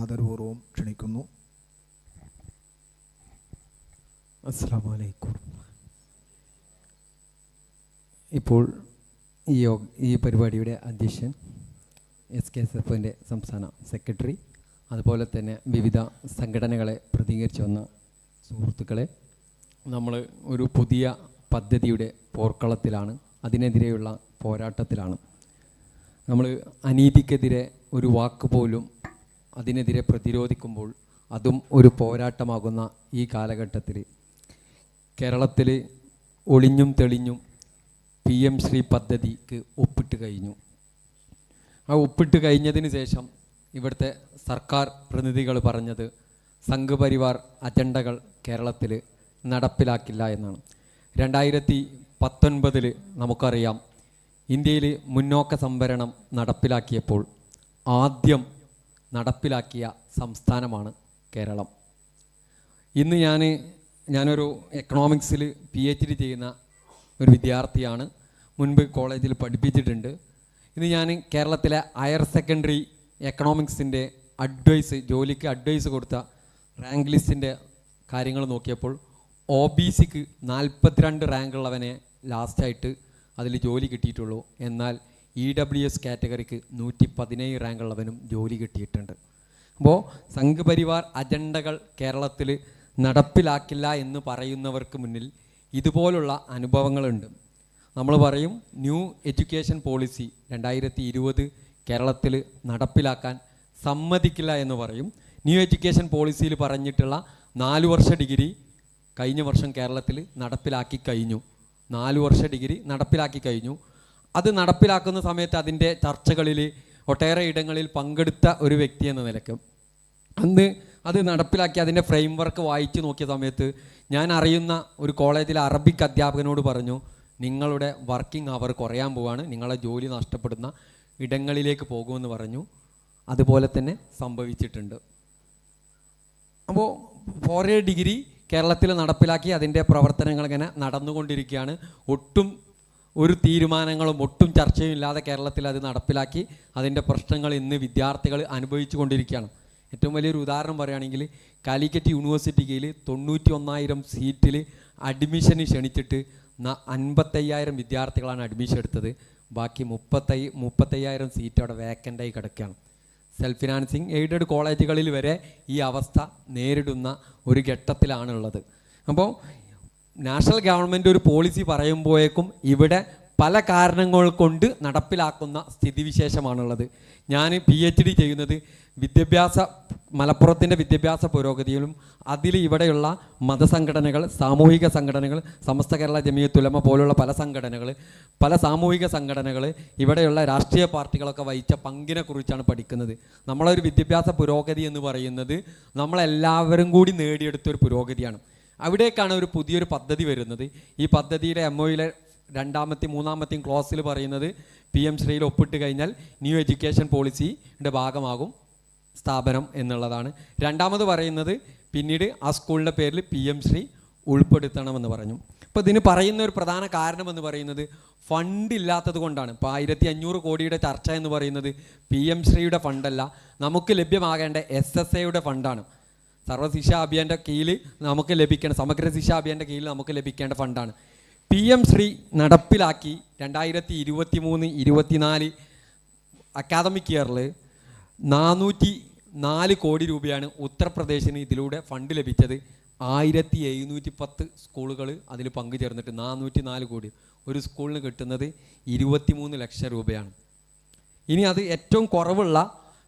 ആദരപൂർവം ക്ഷണിക്കുന്നു. അസ്സാമലൈക്കും ഇപ്പോൾ ഈ യോഗ ഈ പരിപാടിയുടെ അധ്യക്ഷൻ എസ് കെ എസ് എഫിന്റെ സംസ്ഥാന സെക്രട്ടറി അതുപോലെ തന്നെ വിവിധ സംഘടനകളെ പ്രതികരിച്ചു വന്ന സുഹൃത്തുക്കളെ നമ്മൾ ഒരു പുതിയ പദ്ധതിയുടെ പോർക്കളത്തിലാണ് അതിനെതിരെയുള്ള പോരാട്ടത്തിലാണ്. നമ്മൾ അനീതിക്കെതിരെ ഒരു വാക്ക് പോലും അതിനെതിരെ പ്രതിരോധിക്കുമ്പോൾ അതും ഒരു പോരാട്ടമാകുന്ന ഈ കാലഘട്ടത്തിൽ കേരളത്തിൽ ഒളിഞ്ഞും തെളിഞ്ഞും പി എം ശ്രീ പദ്ധതിക്ക് ഒപ്പിട്ട് കഴിഞ്ഞു. ആ ഒപ്പിട്ട് കഴിഞ്ഞതിന് ശേഷം ഇവിടുത്തെ സർക്കാർ പ്രതിനിധികൾ പറഞ്ഞത് സംഘപരിവാർ അജണ്ടകൾ കേരളത്തിൽ നടപ്പിലാക്കില്ല എന്നാണ്. രണ്ടായിരത്തി പത്തൊൻപതിൽ നമുക്കറിയാം ഇന്ത്യയിൽ മുന്നോക്ക സംവരണം നടപ്പിലാക്കിയപ്പോൾ ആദ്യം നടപ്പിലാക്കിയ സംസ്ഥാനമാണ് കേരളം. ഇന്ന് ഞാൻ ഞാനൊരു എക്കണോമിക്സിൽ പി എച്ച് ഡി ചെയ്യുന്ന ഒരു വിദ്യാർത്ഥിയാണ്. മുൻപ് കോളേജിൽ പഠിപ്പിച്ചിട്ടുണ്ട്. ഇന്ന് ഞാൻ കേരളത്തിലെ ഹയർ സെക്കൻഡറി എക്കണോമിക്സിന്റെ അഡ്വൈസ് ജോലിക്ക് അഡ്വൈസ് കൊടുത്ത റാങ്ക് ലിസ്റ്റിന്റെ കാര്യങ്ങൾ നോക്കിയപ്പോൾ ഒ ബി സിക്ക് നാൽപ്പത്തിരണ്ട് റാങ്കുള്ളവനെ ലാസ്റ്റായിട്ട് അതിൽ ജോലി കിട്ടിയിട്ടുള്ളൂ. എന്നാൽ ഇ ഡബ്ല്യു എസ് കാറ്റഗറിക്ക് നൂറ്റി പതിനേഴ് റാങ്കുള്ളവനും ജോലി കിട്ടിയിട്ടുണ്ട്. അപ്പോൾ സംഘപരിവാർ അജണ്ടകൾ കേരളത്തിൽ നടപ്പിലാക്കില്ല എന്ന് പറയുന്നവർക്ക് മുന്നിൽ ഇതുപോലുള്ള അനുഭവങ്ങളുണ്ട്. നമ്മൾ പറയും ന്യൂ എഡ്യൂക്കേഷൻ പോളിസി രണ്ടായിരത്തി ഇരുപത് കേരളത്തിൽ നടപ്പിലാക്കാൻ സമ്മതിക്കില്ല എന്ന് പറയും. ന്യൂ എഡ്യൂക്കേഷൻ പോളിസിയിൽ പറഞ്ഞിട്ടുള്ള നാല് വർഷ ഡിഗ്രി കഴിഞ്ഞ വർഷം കേരളത്തിൽ നടപ്പിലാക്കി കഴിഞ്ഞു. നാല് വർഷ ഡിഗ്രി നടപ്പിലാക്കി കഴിഞ്ഞു. അത് നടപ്പിലാക്കുന്ന സമയത്ത് അതിന്റെ ചർച്ചകളിൽ ഒട്ടേറെ ഇടങ്ങളിൽ പങ്കെടുത്ത ഒരു വ്യക്തി എന്ന നിലയ്ക്ക് അന്ന് അത് നടപ്പിലാക്കി അതിന്റെ ഫ്രെയിം വർക്ക് വായിച്ചു നോക്കിയ സമയത്ത് ഞാൻ അറിയുന്ന ഒരു കോളേജിലെ അറബിക് അധ്യാപകനോട് പറഞ്ഞു നിങ്ങളുടെ വർക്കിംഗ് അവർ കുറയാൻ പോവാണ് നിങ്ങളെ ജോലി നഷ്ടപ്പെടുന്ന ഇടങ്ങളിലേക്ക് പോകുമെന്ന് പറഞ്ഞു. അതുപോലെ തന്നെ സംഭവിച്ചിട്ടുണ്ട്. അപ്പോൾ ഫോർ ഡിഗ്രി കേരളത്തിൽ നടപ്പിലാക്കി അതിന്റെ പ്രവർത്തനങ്ങൾ ഇങ്ങനെ നടന്നുകൊണ്ടിരിക്കുകയാണ്. ഒട്ടും ഒരു തീരുമാനങ്ങളും ഒട്ടും ചർച്ചയും ഇല്ലാതെ കേരളത്തിൽ അത് നടപ്പിലാക്കി അതിന്റെ പ്രശ്നങ്ങൾ ഇന്ന് വിദ്യാർത്ഥികൾ അനുഭവിച്ചു കൊണ്ടിരിക്കുകയാണ്. ഏറ്റവും വലിയൊരു ഉദാഹരണം പറയുകയാണെങ്കിൽ കാലിക്കറ്റ് യൂണിവേഴ്സിറ്റിയിൽ തൊണ്ണൂറ്റി ഒന്നായിരം സീറ്റിൽ അഡ്മിഷന് ക്ഷണിച്ചിട്ട് അൻപത്തയ്യായിരം വിദ്യാർത്ഥികളാണ് അഡ്മിഷൻ എടുത്തത്. ബാക്കി മുപ്പത്തൈ മുപ്പത്തയ്യായിരം സീറ്റ് അവിടെ വേക്കന്റായി കിടക്കുകയാണ്. സെൽഫ് ഫിനാൻസിങ് എയ്ഡഡ് കോളേജുകളിൽ വരെ ഈ അവസ്ഥ നേരിടുന്ന ഒരു ഘട്ടത്തിലാണുള്ളത്. അപ്പോൾ നാഷണൽ ഗവൺമെന്റ് ഒരു പോളിസി പറയുമ്പോഴേക്കും ഇവിടെ പല കാരണങ്ങൾ കൊണ്ട് നടപ്പിലാക്കുന്ന സ്ഥിതിവിശേഷമാണുള്ളത്. ഞാൻ പി എച്ച് ഡി ചെയ്യുന്നത് വിദ്യാഭ്യാസ മലപ്പുറത്തിന്റെ വിദ്യാഭ്യാസ പുരോഗതിയിലും അതിൽ ഇവിടെയുള്ള മതസംഘടനകൾ സാമൂഹിക സംഘടനകൾ സമസ്ത കേരള ജമിയത്തുലമ പോലുള്ള പല സംഘടനകൾ പല സാമൂഹിക സംഘടനകൾ ഇവിടെയുള്ള രാഷ്ട്രീയ പാർട്ടികളൊക്കെ വഹിച്ച പങ്കിനെ കുറിച്ചാണ് പഠിക്കുന്നത്. നമ്മളൊരു വിദ്യാഭ്യാസ പുരോഗതി എന്ന് പറയുന്നത് നമ്മളെല്ലാവരും കൂടി നേടിയെടുത്തൊരു പുരോഗതിയാണ്. അവിടേക്കാണ് ഒരു പുതിയൊരു പദ്ധതി വരുന്നത്. ഈ പദ്ധതിയുടെ എം ഒയിലെ രണ്ടാമത്തെയും മൂന്നാമത്തെയും ക്ലോസിൽ പറയുന്നത് പി എം ശ്രീയിൽ ഒപ്പിട്ട് കഴിഞ്ഞാൽ ന്യൂ എഡ്യൂക്കേഷൻ പോളിസിയുടെ ഭാഗമാകും സ്ഥാപനം എന്നുള്ളതാണ്. രണ്ടാമത് പറയുന്നത് പിന്നീട് ആ സ്കൂളിന്റെ പേരിൽ പി എം ശ്രീ ഉൾപ്പെടുത്തണമെന്ന് പറഞ്ഞു. അപ്പോൾ ഇതിന് പറയുന്ന ഒരു പ്രധാന കാരണമെന്ന് പറയുന്നത് ഫണ്ട് ഇല്ലാത്തത് കൊണ്ടാണ്. ഇപ്പോൾ ആയിരത്തി അഞ്ഞൂറ് കോടിയുടെ ചർച്ച എന്ന് പറയുന്നത് പി എം ശ്രീയുടെ ഫണ്ടല്ല നമുക്ക് ലഭ്യമാകേണ്ട എസ് എസ് എയുടെ ഫണ്ടാണ് സർവശിക്ഷ അഭിയാന്റെ കീഴിൽ നമുക്ക് ലഭിക്കേണ്ട സമഗ്ര ശിക്ഷ അഭിയാന്റെ കീഴിൽ നമുക്ക് ലഭിക്കേണ്ട ഫണ്ടാണ്. പി എം ശ്രീ നടപ്പിലാക്കി രണ്ടായിരത്തി ഇരുപത്തി മൂന്ന് ഇരുപത്തിനാല് അക്കാദമിക് ഇയറിൽ നാനൂറ്റി നാല് കോടി രൂപയാണ് ഉത്തർപ്രദേശിന് ഇതിലൂടെ ഫണ്ട് ലഭിച്ചത്. ആയിരത്തി എഴുന്നൂറ്റി പത്ത് സ്കൂളുകൾ അതിൽ പങ്കുചേർന്നിട്ട് നാനൂറ്റി നാല് കോടി ഒരു സ്കൂളിന് കിട്ടുന്നത് ഇരുപത്തിമൂന്ന് ലക്ഷം രൂപയാണ്. ഇനി അത് ഏറ്റവും കുറവുള്ള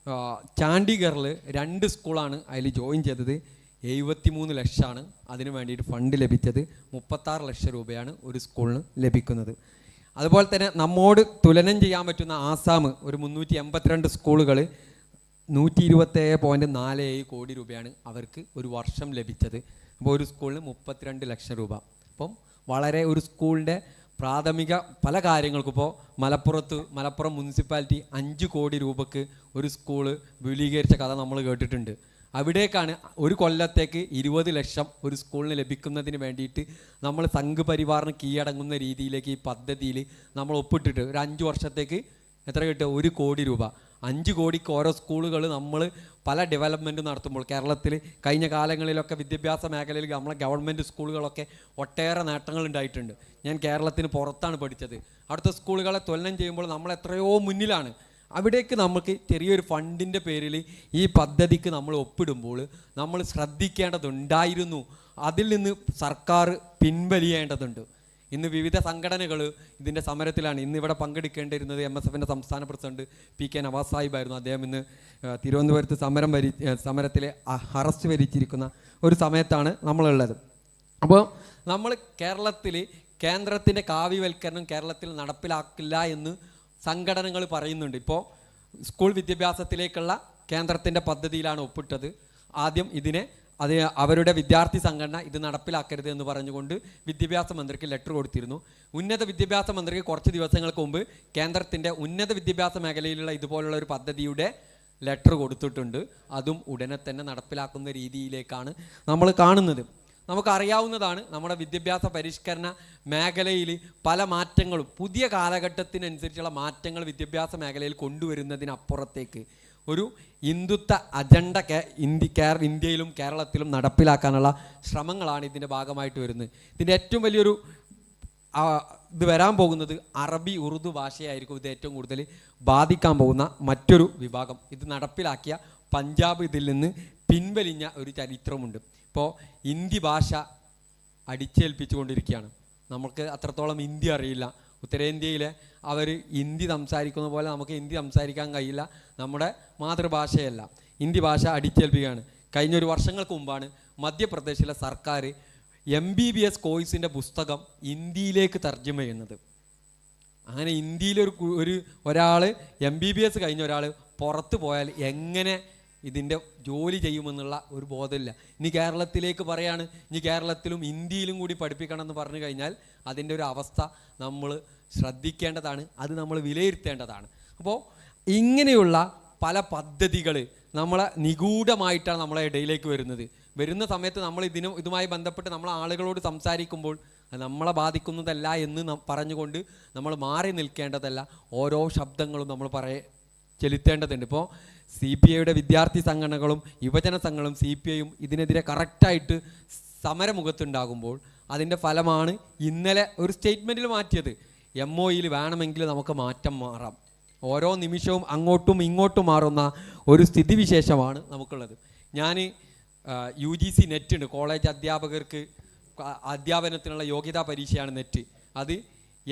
ആ, ചാണ്ഡീഗറിൽ രണ്ട് സ്കൂളാണ് അതിൽ ജോയിൻ ചെയ്തത്. എഴുപത്തി മൂന്ന് ലക്ഷമാണ് അതിന് വേണ്ടിയിട്ട് ഫണ്ട് ലഭിച്ചത്. മുപ്പത്താറ് ലക്ഷം രൂപയാണ് ഒരു സ്കൂളിന് ലഭിക്കുന്നത്. അതുപോലെ തന്നെ നമ്മോട് തുലനം ചെയ്യാൻ പറ്റുന്ന ആസാം ഒരു മുന്നൂറ്റി എൺപത്തിരണ്ട് സ്കൂളുകൾ നൂറ്റി ഇരുപത്തേഴ് പോയിന്റ് നാല് ഏഴ് കോടി രൂപയാണ് അവർക്ക് ഒരു വർഷം ലഭിച്ചത്. അപ്പോൾ ഒരു സ്കൂളിന് മുപ്പത്തിരണ്ട് ലക്ഷം രൂപ. അപ്പം വളരെ ഒരു സ്കൂളിന്റെ പ്രാഥമിക പല കാര്യങ്ങൾക്കും ഇപ്പോൾ മലപ്പുറത്ത് മലപ്പുറം മുനിസിപ്പാലിറ്റി അഞ്ച് കോടി രൂപക്ക് ഒരു സ്കൂൾ വിപുലീകരിച്ച കഥ നമ്മൾ കേട്ടിട്ടുണ്ട്. അവിടേക്കാണ് ഒരു കൊല്ലത്തേക്ക് ഇരുപത് ലക്ഷം ഒരു സ്കൂളിന് ലഭിക്കുന്നതിന് വേണ്ടിയിട്ട് നമ്മൾ സംഘ് പരിവാറിന് കീഴടങ്ങുന്ന രീതിയിലേക്ക് ഈ പദ്ധതിയിൽ നമ്മൾ ഒപ്പിട്ടിട്ട് ഒരു അഞ്ച് വർഷത്തേക്ക് എത്ര കിട്ടുക? ഒരു കോടി രൂപ. അഞ്ച് കോടിക്ക് ഓരോ സ്കൂളുകൾ നമ്മൾ പല ഡെവലപ്മെന്റ് നടത്തുമ്പോൾ കേരളത്തിൽ കഴിഞ്ഞ കാലങ്ങളിലൊക്കെ വിദ്യാഭ്യാസ മേഖലയിൽ നമ്മളെ ഗവൺമെന്റ് സ്കൂളുകളൊക്കെ ഒട്ടേറെ നേട്ടങ്ങൾ ഉണ്ടായിട്ടുണ്ട്. ഞാൻ കേരളത്തിന് പുറത്താണ് പഠിച്ചത്. അടുത്ത സ്കൂളുകളെ തൊല്ലം ചെയ്യുമ്പോൾ നമ്മൾ എത്രയോ മുന്നിലാണ്. അവിടേക്ക് നമുക്ക് ചെറിയൊരു ഫണ്ടിന്റെ പേരിൽ ഈ പദ്ധതിക്ക് നമ്മൾ ഒപ്പിടുമ്പോൾ നമ്മൾ ശ്രദ്ധിക്കേണ്ടതുണ്ടായിരുന്നു. അതിൽ നിന്ന് സർക്കാർ പിൻവലിയേണ്ടതുണ്ട്. ഇന്ന് വിവിധ സംഘടനകൾ ഇതിന്റെ സമരത്തിലാണ് ഇന്ന് ഇവിടെ പങ്കെടുക്കേണ്ടിയിരുന്നത് എം എസ് എഫിന്റെ സംസ്ഥാന പ്രസിഡന്റ് പി കെ നവാസ് സാഹിബായിരുന്നു. അദ്ദേഹം ഇന്ന് തിരുവനന്തപുരത്ത് സമരം വരി സമരത്തിലെ അറസ്റ്റ് വരിച്ചിരിക്കുന്ന ഒരു സമയത്താണ് നമ്മളുള്ളത്. അപ്പോൾ നമ്മൾ കേരളത്തിൽ കേന്ദ്രത്തിന്റെ കാവ്യവൽക്കരണം കേരളത്തിൽ നടപ്പിലാക്കില്ല എന്ന് സംഘടനകൾ പറയുന്നുണ്ട്. ഇപ്പോൾ സ്കൂൾ വിദ്യാഭ്യാസത്തിലേക്കുള്ള കേന്ദ്രത്തിന്റെ പദ്ധതിയിലാണ് ഒപ്പിട്ടത്. ആദ്യം ഇതിനെ അത് അവരുടെ വിദ്യാർത്ഥി സംഘടന ഇത് നടപ്പിലാക്കരുത് എന്ന് പറഞ്ഞുകൊണ്ട് വിദ്യാഭ്യാസ മന്ത്രിക്ക് ലെറ്റർ കൊടുത്തിരുന്നു. ഉന്നത വിദ്യാഭ്യാസ മന്ത്രിക്ക് കുറച്ച് ദിവസങ്ങൾക്ക് മുമ്പ് കേന്ദ്രത്തിന്റെ ഉന്നത വിദ്യാഭ്യാസ മേഖലയിലുള്ള ഇതുപോലുള്ള ഒരു പദ്ധതിയുടെ ലെറ്റർ കൊടുത്തിട്ടുണ്ട്. അതും ഉടനെ തന്നെ നടപ്പിലാക്കുന്ന രീതിയിലേക്കാണ് നമ്മൾ കാണുന്നത്. നമുക്കറിയാവുന്നതാണ് നമ്മുടെ വിദ്യാഭ്യാസ പരിഷ്കരണ മേഖലയിൽ പല മാറ്റങ്ങളും പുതിയ കാലഘട്ടത്തിനനുസരിച്ചുള്ള മാറ്റങ്ങൾ വിദ്യാഭ്യാസ മേഖലയിൽ കൊണ്ടുവരുന്നതിനപ്പുറത്തേക്ക്. ഒരു ഹിന്ദുത്വ അജണ്ട ഇന്ത്യ കേര ഇന്ത്യയിലും കേരളത്തിലും നടപ്പിലാക്കാനുള്ള ശ്രമങ്ങളാണ് ഇതിന്റെ ഭാഗമായിട്ട് വരുന്നത്. ഇതിന്റെ ഏറ്റവും വലിയൊരു ഇത് വരാൻ പോകുന്നത് അറബി ഉറുദു ഭാഷയായിരിക്കും ഇത് ഏറ്റവും കൂടുതൽ ബാധിക്കാൻ പോകുന്ന മറ്റൊരു വിഭാഗം. ഇത് നടപ്പിലാക്കിയ പഞ്ചാബ് ഇതിൽ നിന്ന് പിൻവലിഞ്ഞ ഒരു ചരിത്രമുണ്ട്. ഇപ്പോൾ ഹിന്ദി ഭാഷ അടിച്ചേൽപ്പിച്ചുകൊണ്ടിരിക്കുകയാണ്. നമുക്ക് അത്രത്തോളം ഹിന്ദി അറിയില്ല. ഉത്തരേന്ത്യയിലെ അവർ ഹിന്ദി സംസാരിക്കുന്ന പോലെ നമുക്ക് ഹിന്ദി സംസാരിക്കാൻ കഴിയില്ല. നമ്മുടെ മാതൃഭാഷയല്ല. ഹിന്ദി ഭാഷ അടിച്ചേൽപ്പിക്കുകയാണ്. കഴിഞ്ഞ ഒരു വർഷങ്ങൾക്ക് മുമ്പാണ് മധ്യപ്രദേശിലെ സർക്കാർ എം ബി ബി എസ് കോഴ്സിന്റെ പുസ്തകം ഹിന്ദിയിലേക്ക് തർജമ ചെയ്യുന്നത്. അങ്ങനെ ഇന്ത്യയിലൊരു ഒരു ഒരാൾ എം ബി ബി എസ് കഴിഞ്ഞ ഒരാൾ പുറത്ത് പോയാൽ എങ്ങനെ ഇതിന്റെ ജോലി ചെയ്യുമെന്നുള്ള ഒരു ബോധമില്ല. ഇനി കേരളത്തിലേക്ക് പറയാണ് ഇനി കേരളത്തിലും ഇന്ത്യയിലും കൂടി പഠിപ്പിക്കണം എന്ന് പറഞ്ഞു കഴിഞ്ഞാൽ അതിന്റെ ഒരു അവസ്ഥ നമ്മൾ ശ്രദ്ധിക്കേണ്ടതാണ് അത് നമ്മൾ വിലയിരുത്തേണ്ടതാണ്. അപ്പോൾ ഇങ്ങനെയുള്ള പല പദ്ധതികൾ നമ്മളെ നിഗൂഢമായിട്ടാണ് നമ്മളെ ഇടയിലേക്ക് വരുന്നത്. വരുന്ന സമയത്ത് നമ്മൾ ഇതിനും ഇതുമായി ബന്ധപ്പെട്ട് നമ്മൾ ആളുകളോട് സംസാരിക്കുമ്പോൾ നമ്മളെ ബാധിക്കുന്നതല്ല എന്ന് പറഞ്ഞുകൊണ്ട് നമ്മൾ മാറി നിൽക്കേണ്ടതല്ല. ഓരോ ശബ്ദങ്ങളും നമ്മൾ പറയ ചെലുത്തേണ്ടതുണ്ട്. ഇപ്പോൾ സി പി ഐയുടെ വിദ്യാർത്ഥി സംഘടനകളും യുവജന സംഘങ്ങളും സി പി ഐയും ഇതിനെതിരെ കറക്റ്റായിട്ട് സമരമുഖത്തുണ്ടാകുമ്പോൾ അതിന്റെ ഫലമാണ് ഇന്നലെ ഒരു സ്റ്റേറ്റ്മെന്റിൽ മാറ്റിയത്. എം ഒയിൽ വേണമെങ്കിൽ നമുക്ക് മാറ്റം മാറാം. ഓരോ നിമിഷവും അങ്ങോട്ടും ഇങ്ങോട്ടും മാറുന്ന ഒരു സ്ഥിതിവിശേഷമാണ് നമുക്കുള്ളത്. ഞാൻ യു ജി സി നെറ്റ് ഉണ്ട്. കോളേജ് അധ്യാപകർക്ക് അധ്യാപനത്തിനുള്ള യോഗ്യതാ പരീക്ഷയാണ് നെറ്റ്. അത്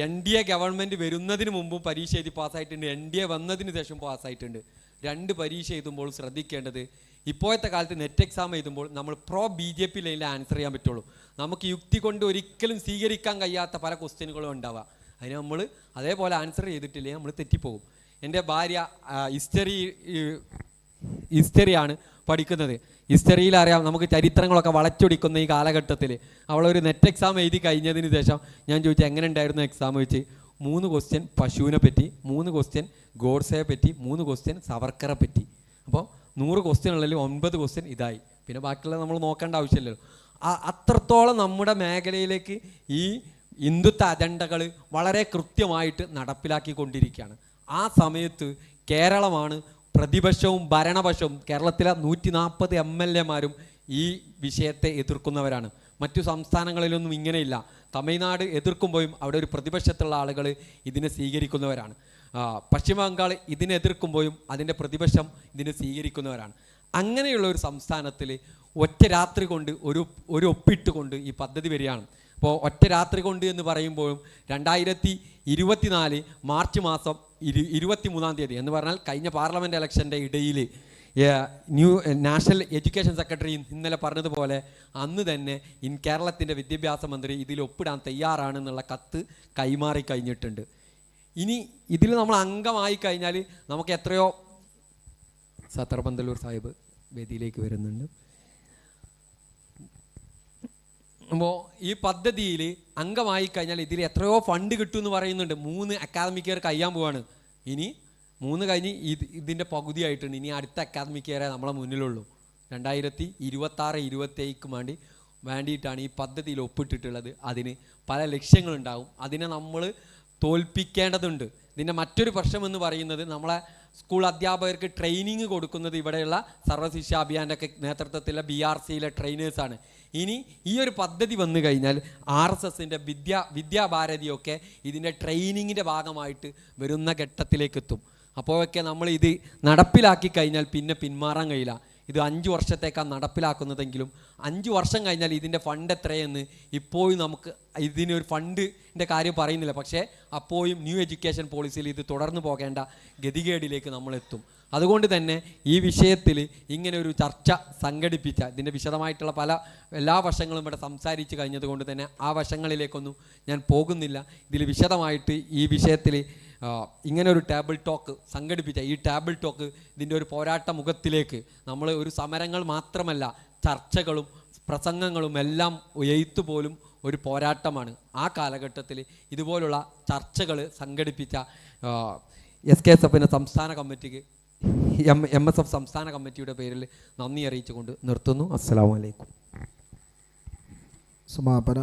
എൻ ഡി എ ഗവൺമെന്റ് വരുന്നതിന് മുമ്പും പരീക്ഷ എഴുതി പാസ്സായിട്ടുണ്ട്. എൻ ഡി എ വന്നതിന് ശേഷം പാസ്സായിട്ടുണ്ട്. രണ്ട് പരീക്ഷ എഴുതുമ്പോൾ ശ്രദ്ധിക്കേണ്ടത് ഇപ്പോഴത്തെ കാലത്ത് നെറ്റ് എക്സാം എഴുതുമ്പോൾ നമ്മൾ പ്രോ ബി ജെ പി ലൈനിൽ ആൻസർ ചെയ്യാൻ പറ്റുള്ളൂ. നമുക്ക് യുക്തി കൊണ്ട് ഒരിക്കലും സ്വീകരിക്കാൻ കഴിയാത്ത പല ക്വസ്റ്റ്യനുകളും ഉണ്ടാവുക അതിന് നമ്മൾ അതേപോലെ ആൻസർ ചെയ്തിട്ടില്ലെങ്കിൽ നമ്മൾ തെറ്റിപ്പോകും. എന്റെ ഭാര്യ ഹിസ്റ്ററി ഹിസ്റ്ററിയാണ് പഠിക്കുന്നത്. ഹിസ്റ്ററിയിൽ അറിയാം നമുക്ക് ചരിത്രങ്ങളൊക്കെ വളച്ചൊടിക്കുന്ന ഈ കാലഘട്ടത്തിൽ അവളൊരു നെറ്റ് എക്സാം എഴുതി കഴിഞ്ഞതിന് ശേഷം ഞാൻ ചോദിച്ചു എങ്ങനെ ഉണ്ടായിരുന്നു എക്സാം വെച്ച് മൂന്ന് ക്വസ്റ്റ്യൻ പശുവിനെ പറ്റി മൂന്ന് ക്വസ്റ്റ്യൻ ഗോഡ്സയെ പറ്റി മൂന്ന് ക്വസ്റ്റ്യൻ സവർക്കറെ പറ്റി. അപ്പോൾ നൂറ് ക്വസ്റ്റ്യൻ ഉള്ളതിൽ ഒൻപത് ക്വസ്റ്റ്യൻ ഇതായി. പിന്നെ ബാക്കിയുള്ളത് നമ്മൾ നോക്കേണ്ട ആവശ്യമില്ലല്ലോ. അത്രത്തോളം നമ്മുടെ മേഖലയിലേക്ക് ഈ ഹിന്ദുത്വ അജണ്ടകൾ വളരെ കൃത്യമായിട്ട് നടപ്പിലാക്കിക്കൊണ്ടിരിക്കുകയാണ്. ആ സമയത്ത് കേരളമാണ് പ്രതിപക്ഷവും ഭരണപക്ഷവും കേരളത്തിലെ നൂറ്റി നാൽപ്പത് എം എൽ എമാരും ഈ വിഷയത്തെ എതിർക്കുന്നവരാണ്. മറ്റു സംസ്ഥാനങ്ങളിലൊന്നും ഇങ്ങനെയില്ല. തമിഴ്നാട് എതിർക്കുമ്പോഴും അവിടെ ഒരു പ്രതിപക്ഷത്തുള്ള ആളുകൾ ഇതിനെ സ്വീകരിക്കുന്നവരാണ്. പശ്ചിമ ബംഗാൾ ഇതിനെ എതിർക്കുമ്പോഴും അതിന്റെ പ്രതിപക്ഷം ഇതിനെ സ്വീകരിക്കുന്നവരാണ്. അങ്ങനെയുള്ള ഒരു സംസ്ഥാനത്തിൽ ഒറ്റ രാത്രി കൊണ്ട് ഒരു ഒരു ഒപ്പിട്ട് കൊണ്ട് ഈ പദ്ധതി വരികയാണ്. അപ്പോൾ ഒറ്റ രാത്രി കൊണ്ട് എന്ന് പറയുമ്പോഴും രണ്ടായിരത്തി ഇരുപത്തിനാല് മാർച്ച് മാസം ഇരു ഇരുപത്തി മൂന്നാം തീയതി എന്ന് പറഞ്ഞാൽ കഴിഞ്ഞ പാർലമെന്റ് ഇലക്ഷന്റെ ഇടയിൽ ന്യൂ നാഷണൽ എഡ്യൂക്കേഷൻ സെക്രട്ടറി ഇന്നലെ പറഞ്ഞതുപോലെ അന്ന് തന്നെ ഇൻ കേരളത്തിന്റെ വിദ്യാഭ്യാസ മന്ത്രി ഇതിൽ ഒപ്പിടാൻ തയ്യാറാണെന്നുള്ള കത്ത് കൈമാറി കഴിഞ്ഞിട്ടുണ്ട്. ഇനി ഇതിൽ നമ്മൾ അംഗമായി കഴിഞ്ഞാൽ നമുക്ക് എത്രയോ സത്തർ പന്തലൂർ സാഹിബ് വേദിയിലേക്ക് വരുന്നുണ്ട്. അപ്പോൾ ഈ പദ്ധതിയിൽ അംഗമായി കഴിഞ്ഞാൽ ഇതിൽ എത്രയോ ഫണ്ട് കിട്ടും എന്ന് പറയുന്നുണ്ട്. മൂന്ന് അക്കാദമിക് ഇയർ കഴിയാൻ പോവാണ്. ഇനി മൂന്ന് കഴിഞ്ഞ് ഇത് ഇതിന്റെ പകുതിയായിട്ടുണ്ട്. ഇനി അടുത്ത അക്കാദമിക് ഇയറേ നമ്മളെ മുന്നിലുള്ളൂ. രണ്ടായിരത്തി ഇരുപത്താറ് ഇരുപത്തേക്ക് വേണ്ടി വേണ്ടിയിട്ടാണ് ഈ പദ്ധതിയിൽ ഒപ്പിട്ടിട്ടുള്ളത്. അതിന് പല ലക്ഷ്യങ്ങളുണ്ടാവും. അതിനെ നമ്മൾ തോൽപ്പിക്കേണ്ടതുണ്ട്. ഇതിന്റെ മറ്റൊരു പ്രശ്നം എന്ന് പറയുന്നത് നമ്മളെ സ്കൂൾ അധ്യാപകർക്ക് ട്രെയിനിങ് കൊടുക്കുന്നത് ഇവിടെയുള്ള സർവശിക്ഷ അഭിയാന്റെ ഒക്കെ നേതൃത്വത്തിലെ ബി ആർ സിയിലെ ട്രെയിനേഴ്സാണ് ഇനി ഈ ഒരു പദ്ധതി വന്നു കഴിഞ്ഞാൽ ആർ എസ് എസിന്റെ വിദ്യാ വിദ്യാഭാരതിയൊക്കെ ഇതിന്റെ ട്രെയിനിങ്ങിന്റെ ഭാഗമായിട്ട് വരുന്ന ഘട്ടത്തിലേക്ക് എത്തും അപ്പോഴൊക്കെ നമ്മൾ ഇത് നടപ്പിലാക്കി കഴിഞ്ഞാൽ പിന്നെ പിന്മാറാൻ കഴിയില്ല. ഇത് അഞ്ച് വർഷത്തേക്കാണ് നടപ്പിലാക്കുന്നതെങ്കിലും അഞ്ച് വർഷം കഴിഞ്ഞാൽ ഇതിന്റെ ഫണ്ട് എത്രയെന്ന് ഇപ്പോഴും നമുക്ക് ഇതിനൊരു ഫണ്ടിന്റെ കാര്യം പറയുന്നില്ല. പക്ഷേ അപ്പോഴും ന്യൂ എഡ്യൂക്കേഷൻ പോളിസിയിൽ ഇത് തുടർന്നു പോകേണ്ട ഗതികേടിലേക്ക് നമ്മൾ എത്തും. അതുകൊണ്ട് തന്നെ ഈ വിഷയത്തിൽ ഇങ്ങനെ ഒരു ചർച്ച സംഘടിപ്പിച്ച ഇതിന്റെ വിശദമായിട്ടുള്ള പല എല്ലാ വശങ്ങളും ഇവിടെ സംസാരിച്ച് കഴിഞ്ഞതുകൊണ്ട് തന്നെ ആ വശങ്ങളിലേക്കൊന്നും ഞാൻ പോകുന്നില്ല. ഇതിൽ വിശദമായിട്ട് ഈ വിഷയത്തിൽ ഇങ്ങനെ ഒരു ടേബിൾ ടോക്ക് സംഘടിപ്പിച്ച ഈ ടേബിൾ ടോക്ക് ഇതിന്റെ ഒരു പോരാട്ട മുഖത്തിലേക്ക് നമ്മൾ ഒരു സമരങ്ങൾ മാത്രമല്ല ചർച്ചകളും പ്രസംഗങ്ങളും എല്ലാം എയ്ത്തു പോലും ഒരു പോരാട്ടമാണ്. ആ കാലഘട്ടത്തിൽ ഇതുപോലുള്ള ചർച്ചകൾ സംഘടിപ്പിച്ച എസ് കെ എസ് എഫിന്റെ സംസ്ഥാന കമ്മിറ്റിക്ക് എം എം എസ് എഫ് സംസ്ഥാന കമ്മിറ്റിയുടെ പേരിൽ നന്ദി അറിയിച്ചുകൊണ്ട് നിർത്തുന്നു. അസ്സാം വലൈക്കും സമാപന